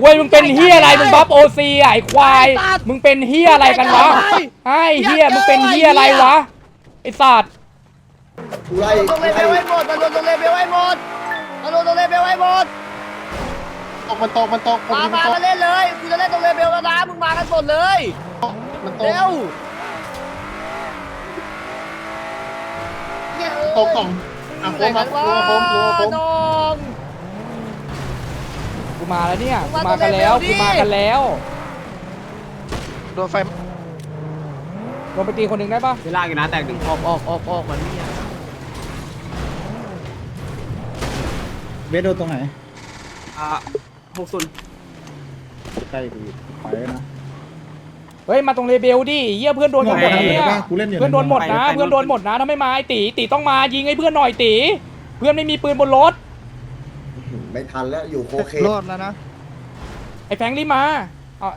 เว้ยมึงเป็นเฮียอะไรมึงบัฟโอซีไอ้ควาย มึงเป็นเฮียอะไรกันวะไอ้เฮียมึงเป็นเฮียอะไรวะไอ้สัตว์กูไล่ตรงเลเวลไว้หมดมันตรงเลเวลไว้หมดมันตรงเลเวลไว้หมดตกมันตกมันตกมามามาเล่นเลยกูจะเล่นตรงเลเวลแล้วนะมึงมากันหมดเลยมันตกเร็วตกกล่องอะโค้งมาว่าโค้งโค้งโค้งน้อง กูมาแล้วเนี่ยมึกูงมามากันแล้วตัวเร็วดิกูมากันแล้วโดนไฟลงไปตีคนหนึ่งได้ปะเวลาอยู่นะแตกหนึ่งออกออกออกออกมันนี่เบสโดนตรงไหนอ่าหกศูนย์ใกล้กูไปแล้วนะเฮ้ยมาตรงเลเบลดิเฮียเพื่อนโดนกันหมดไหนเนี่ยกูเล่นอยู่เพื่อนโดนหมดนะเพื่อนโดนหมดนะถ้าไม่มาไอ้ตีตีต้องมายิงให้เพื่อนหน่อยตี เพื่อนไม่มีปืนบนรถ ไม่ทันแล้วอยู่โคเครอดแล้วนะ ไอ้แฟรงค์รีบมาเอา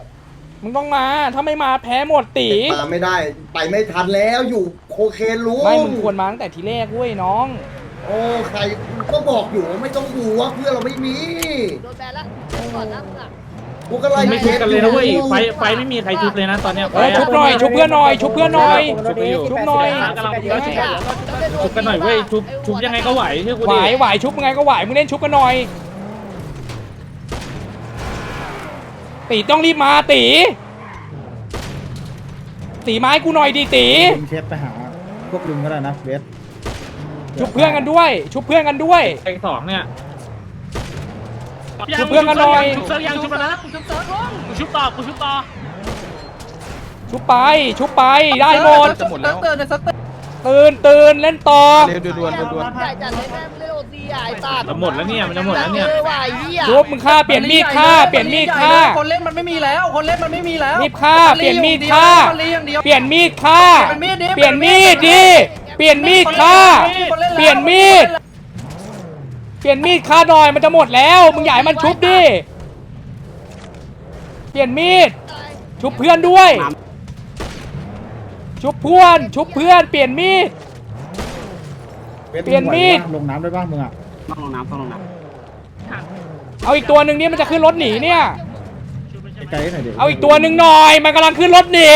มึงต้องมา ถ้าไม่มาแพ้หมดตีมาไม่ได้ ไปไม่ทันแล้วอยู่โคเคนรู้ไม่มึงควรมาตั้งแต่ทีแรกเว้ยน้อง โอ้ใครก็บอกอยู่ว่าไม่ต้องดูว่าเพื่อนเราไม่มีโดนแบนละก่อนนะมึงอะกูก็ไล่ไม่ชุบกันเลยนะเว้ยไฟไฟไม่มีใครชุบเลยนะตอนเนี้ยไฟเออชุบหน่อย ชุบเพื่อนหน่อย ชุบเพื่อนหน่อย ชุบไปอยู่ชุบหน่อย กำลังชุบชุบชุบกันหน่อยเว้ยชุบชุบยังไงก็ไหวเชื่อกูไหวดิไหวชุบมึงไงก็ไหว มึงเล่นชุบกันหน่อย ตีต้องรีบมาตีตีไม้กูหน่อยดิตีลุงเคสไปหาพวกลุงก็ได้นะเบสชุบเพื่อนกันด้วย ชุบเพื่อนกันด้วย ไอ้สองเนี่ยชุบเพื่อนกันหน่อย ชุบเซิร์ฟยังชุบแล้วนะกูชุบเซิร์ฟลงกูชุบต่อกูชุบต่อชุบไป ชุบไปได้หมด จะหมดแล้วตื่ นตื่นเล่นต่อเร็วด่วนๆด่วนใหญ่จัดเลยแม่งเล่นโอซีไอ้ตัดจะหมดแล้วเนี่ยมันจะหมดแล้วเนี่ยเออว่ะไอ้เหี้ยชุบมึงฆ่าเปลี่ยนมีดฆ่าเปลี่ยนมีดฆ่าคนเล่นมันไม่มีแล้วคนเล่นมันไม่มีแล้วรีบฆ่าเปลี่ยนมีดฆ่ามันลีอย่างเดียวเปลี่ยนมีดฆ่าเปลี่ยนมีดดิเปลี่ยนมีดดิเปลี่ยนมีดฆ่าคนล่นแล้วเปลี่ยนมีดเปลี่ยนมีดฆ่าหน่อยมันจะหมดแล้วมึงอย่าใหญ่มันชุบดิเปลี่ยนมีดชุบเพื่อนด้วย ชุบเพื่อนชุบเพื่อนเปลี่ยนมีดเบสเปลี่ยนมีด ลงน้ำได้บ้างมึงอะต้องลงน้ำต้องลงน้เอาอีกตัวหนึ่งนี่มันจะขึ้นรถหนีเนี่ย ไกลๆหน่อยเดี๋ยวเอาอีกตัวหนึ่งหน่อย มันกำลังขึ้นรถหนี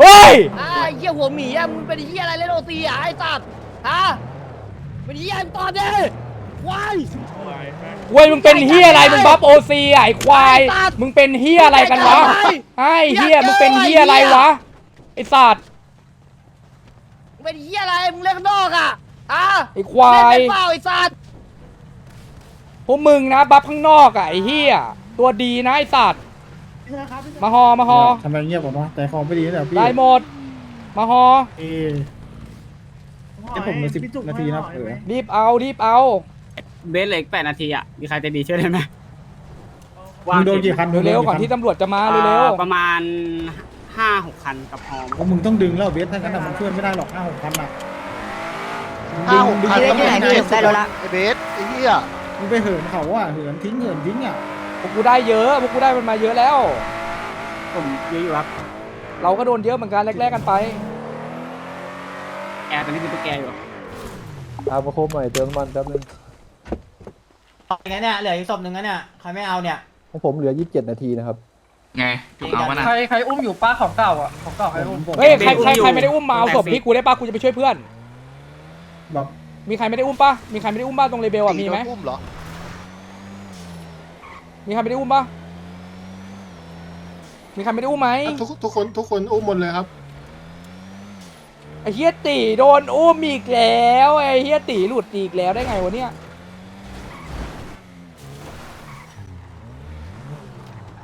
เฮ้ยอ่าไอ้เหี้ยหัวหมีอะมึงเป็นเหี้ยอะไรเล่นโอซีอะไอ้ตัดฮะเป็นเหี้ยมึงตอบดิควาย เว้ยมึงเป็นเฮียอะไรมึงบัฟโอซีไอ้ควายมึงเป็นเฮียอะไรกันวะไอ้เฮียมึงเป็นเฮียอะไรวะไอ้สัตว์มึง เป็นเหี้ยอะไรมึงเล่นข้างนอกอะฮะไอ้ควาเล่นยเป็นเปล่าไอ้สัตว์พวกมึงนะบัฟข้างนอกอะไอ้เฮียตัวดีนะไอ้สัตว์มาฮอมาฮอทำไมเงียบผมวะใจคอไม่ดีแต่พี่ได้หมด มาฮอเอ้ยเอ้ยผมเหลือสิบนาทีนะเออรีบเอารีบเอาำเบสเหล็กแปดนาทีอะ มีใครใจดีช่วยได้ไหมมึงโดนกี่คันมึงโดเร็วกี่ๆก่อนคัที่ตำรวจจะมาเร็วอ่าประมาณ ห้าหกคันกับฮอม โอ้มึงต้องดึงแล้วเบสถ้างั้นน่ะมันช่วยไม่ได้หรอกห้าหกพันอะห้าหกพันดึงก็ไม่ดึงได้ดึงได้แล้วละไอเบสไอ้เหี้ยมึงไปเหินเขาอะเหินทิ้งเหินทิ้งอะๆพวกกูได้เยอะพวกกูได้มันมาเยอะแล้ว ผมเยอะอยู่ครับ เราก็โดนเยอะเหมือนกันแรกๆกันไปแกตอนนี้เป็นตัวแกอยู่เอามาโคมหน่อยเติมน้ำมันแป๊บนึงงั้นเนี่ยเหลืออีกศพหนึ่งงั้นเนี่ยใครไม่เอาเนี่ยของผมเหลือ 27 นาทีนะครับ ไงถูกเอามานะใครใครอุ้มอยู่ป้าของเก่าอะของเก่าใครอุ้มเฮ้ยใครใครใครไม่ได้อุ้มมาเอาศพพี่กูได้ปะกูจะไปช่วยเพื่อน บอกมีใครไม่ได้อุ้มปะมีใครไม่ได้อุ้มบ้างตรงเลเบลอะมีไหมตีโดนอุ้มเหรอมีใครไม่ได้อุ้มปะมีใครไม่ได้อุ้มไหมทุกทุกคนทุกคนอุ้มหมดเลยครับไอ้เฮียตีโดนอุ้มอีกแล้วไอ้เฮียตีหลุดอีกแล้วได้ไงวะเนี่ย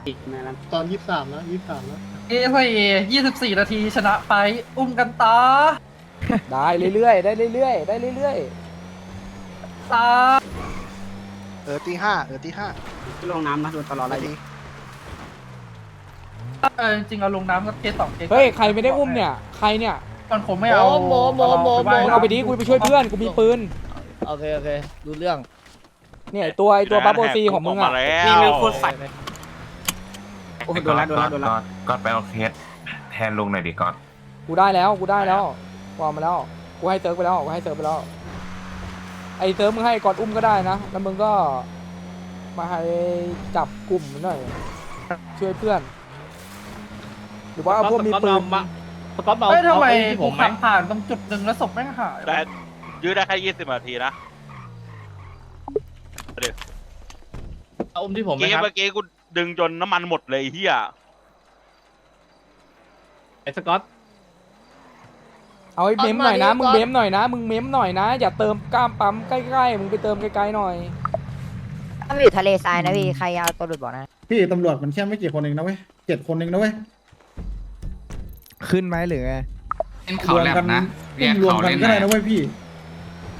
อีกนะนั้นตอนยี่สิบสามนะยี่สิบสามนะเอ้ยยี่สิบสี่นาทีชนะไป อุ้มกันต่อได้เรื่อยๆ ได้เรื่อยๆ ได้เรื่อยตาเออตีห้าเออตีห้าลงน้ำนะโดนตลอดเลนายทีเออจริงๆเอาลงน้ำก็เคสสองเคสๆเฮ้ย ใครไม่ได้อุ้มเนี่ย ใครเนี่ยมันผมไม่เอาโมโมโมโม มึงเอาไปดิ กูไปช่วยเพื่อน กูมีปืน โอเค โอเคดูเรื่อง เนี่ยไอ้ตัวไอ้ตัวบัฟโอซีของมึงอะนี่แม่งโคตรใส่ โอ้โหโดนแล้วโดนแล้วโดนแล้วก็ไปเอาเคสแทนลุงหน่อยดิก่อน กูได้แล้วกูได้แล้ววางมาแล้วกูให้เซิร์ฟไปแล้วกูให้เซิร์ฟไปแล้ว ไอ้เซิร์ฟมึงให้ก่อนอุ้มก็ได้นะแล้วมึงก็ มาให้จับกลุ่มหน่อยช่วยเพื่อน หรือว่าเอาพวกมีปืนมาสกอตเบาเฮ้ยทำไมเอาอ้ที่ผผมมไหมขับผ่านตรงจุดหนึ่งแล้วศพแม่งหายแต่ยืดได้แค่ยี่สิบนาทีนะเอาอุ้มที่ผมไหมเมื่อกี้ครับเมื่อกี้กู ดึงจนน้ำมันหมดเลยไอ้เฮียไอ้สกอตเอาไอ้เมมหน่อยนะ มึงเมมหน่อยนะ มึงเมมหน่อยนะ อย่าเติมกล้ามปั๊มใกล้ๆ มึงไปเติมไกลๆหน่อย ถ้ามันอยู่ทะเลทรายนะพี่ ใครเอาตัวหลุดบอกนะ พี่ตำรวจมันแค่ไม่กี่คนเองนะเว้ยเจ็ดคนเองนะเว้ยขึ้นไหมหรือไงเล่นเขาแลบนะแยกรวมเขากันเล่นก็ได้นะนะเว้ยพี่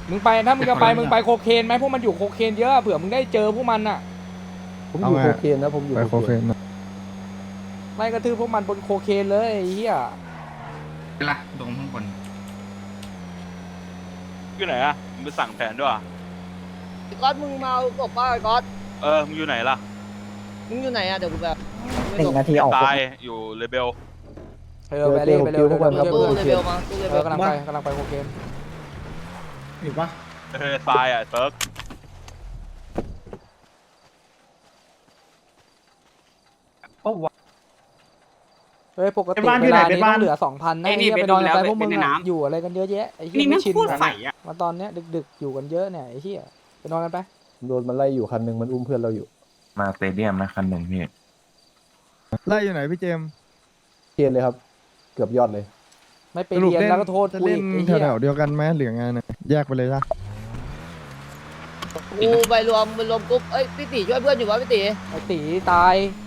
มึงไปถ้ามึงจะไปแต่คนละมึงไปโคเคนไหมพวกมันอยู่โคเคนเยอะเผื่อมึงได้เจอพวกมันอะ ผมอยู่เอาไง โคเคนนะผมอยู่โคเคนไล่กระทืบพวกมันบนโคเคนเลยไอ้เหี้ยเวลาลงข้างบนอยู่ไหนอะมึงไปสั่งแผนด้วยอะก๊อตมึงมาเอาศพป้าก๊อตเออ มึงอยู่ไหนล่ะ มึงอยู่ไหนอะเดี๋ยวกูแบบหนึ่งนาทีออกตาย อยู่เลเบลเออไปเร็วไปเร็วเจอพวกมันครับตู้เลเวลมาตู้เลเอเวอลกำลังไปกำลังไปโคเคนเห็นปะเออทรายอะเซิร์ฟก็ เฮ้ยปกติเป็นบ้านที่เวไหนลาเป็นนี้บ้าต้อนงเหลือสองพันนะไอ้ไอ้นี่เหี้ยไปไปนอนดูแล้วไปพวกมึงเป็นในอะน้ำ อยู่อะไรกันเยอะแยะไอ้เหี้ยนี่แม่ไม่งชินโคตรกันใสอะมาตอนเนี้ยดึกๆอยู่กันเยอะเนี่ยไอ้เหี้ยไปนอนกันไปโดนมันไล่อยู่คันหนึ่งมันอุ้มเพื่อนเราอยู่มาสเตเดียมนะคันหนึ่งพี่ ไล่อยู่ไหนพี่เจมส์เคนเลยครับ เกือบยอดเลย ไม่ไปเรียนแล้วก็โทษจะกูเล่อีนกไอ้เหี้ยแถวๆเดียวกันไหมหรือไงเนี่ยแยกไปเลยจ้ะกูไปรวมไปรวมกรุ๊ปเอ้ยพี่ตีช่วยเพื่อนอยู่วะพี่ตีไอ้ตีตายชิบ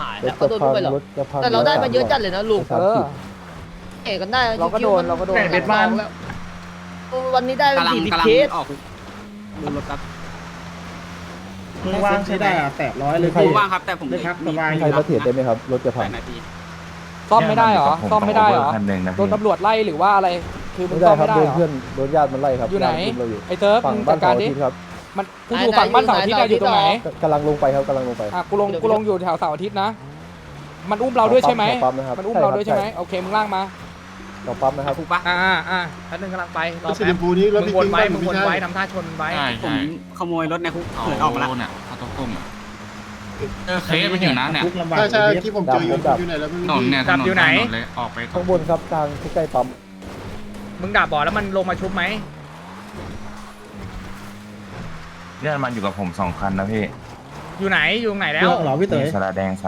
หายรแล้วถก็จะโดนพัด้วยเหรอรถจะพังแต่เราได้มาเยอะจัดเลยนะลุงสามเออสิบเอกกันได้เราก็โดนเราก็โดนคิวๆมัสองแล้ววันนี้ได้กำลังสี่สิบกำลังเคสออกดูรถครับมึงว่างใช้ได้อะแปดร้อยเลยผมพี่ว่างครับแต่ผมเลยครับมีสบายใครมาเทรดได้ไหมครับ รถจะแปพังดนาทีซ่อมไม่ได้เหรอเนี่ยซ่อมไม่ได้เหรอ คันหนึ่งนะโดพี่นตำรวจไล่หรือว่าอะไร คือมึไม่งได้ซ่อมครัไม่บได้โดนเหรอ เพื่อน โดนญาติมันไล่ครับอยู่ไหน ญาติอุ้มเราอยู่ไอ้เซิร์ฟฝั่งมึงบ้าจันดเสาการร์ดิอาทิตย์ครับ มันกูอยู่ฝั่งบ้านเสาร์อาทิตย์อะอยู่ตรงไหนกำลังลงไปครับกำลังลงไปอะกูลงกูลงอยู่แถวเสาร์อาทิตย์นะ มันอุ้มเราด้วยใช่ไหมขอปั๊มนะครับมันอุ้มเราด้วยใช่ไหมโอเคมึงล่างมาเราปั๊มนะครับถูกปะอ่าอ่าอ่าแป๊บนึงกำลังไปรอสีแป๊ชบมพูนี้รถมึงพี่วนทิ้งไว้ไปมึงวนไม่ไว้ใช่ทำท่าชนไว้ใช่ผมใช่ขโมยรถในคุกเขาเขินออกมาแล้วเนี่ยเขาต้องก้มอะเออเคสมันอยู่นะเนี่ยทุกลำบากใช่ใช่เลยที่ผมเจออยู่อยู่ไหนแล้วไม่ถรู้นนเนี่ยถนนอยู่ไหนถนนเลยออกไปข้างบนครับกลางใกล้ๆปั๊มมึงด่าบอแล้วมันลงมาชุบไหม เนี่ยมันอยู่กับผมสองคันนะพี่อยู่ไหนอยู่ตรงไหนแล้เรื่วองเหรอพี่เต๋มียสาระแดงสาระ